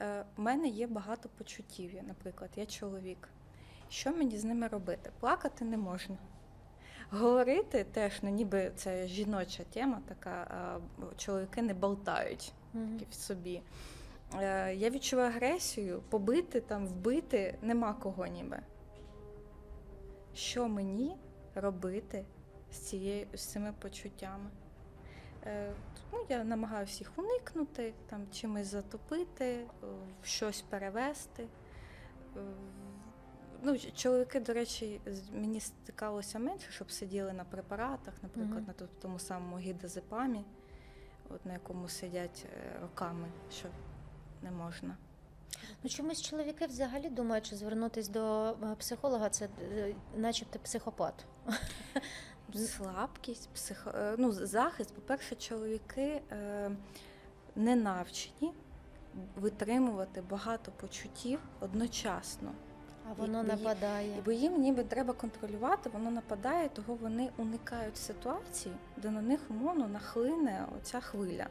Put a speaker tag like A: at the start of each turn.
A: Е, У мене є багато почуттів. Наприклад, я чоловік. Що мені з ними робити? Плакати не можна. Говорити теж, ну ніби це жіноча тема, така чоловіки не болтають
B: Мгм.
A: в собі. Е, Я відчуваю агресію, побити там, вбити нема кого ніби. Що мені робити з, цією, з цими почуттями? Е, Тому я намагаюся їх уникнути, там, чимось затопити, е, щось перевести. Е, Ну, чоловіки, до речі, мені стикалося менше, щоб сиділи на препаратах, наприклад,
B: Мгм.
A: на тому самому гідозепамі, от, на якому сидять роками, що не можна.
B: Ну чомусь чоловіки взагалі думають, що звернутись до психолога це начебто психопат.
A: Слабкість, психо... е, ну, захист, по-перше, чоловіки е, не навчені витримувати багато почуттів одночасно.
B: А воно
A: І- і-
B: нападає.
A: Бо їм ніби треба контролювати, воно нападає, того вони уникають ситуації, де на них умовно нахлине оця хвиля.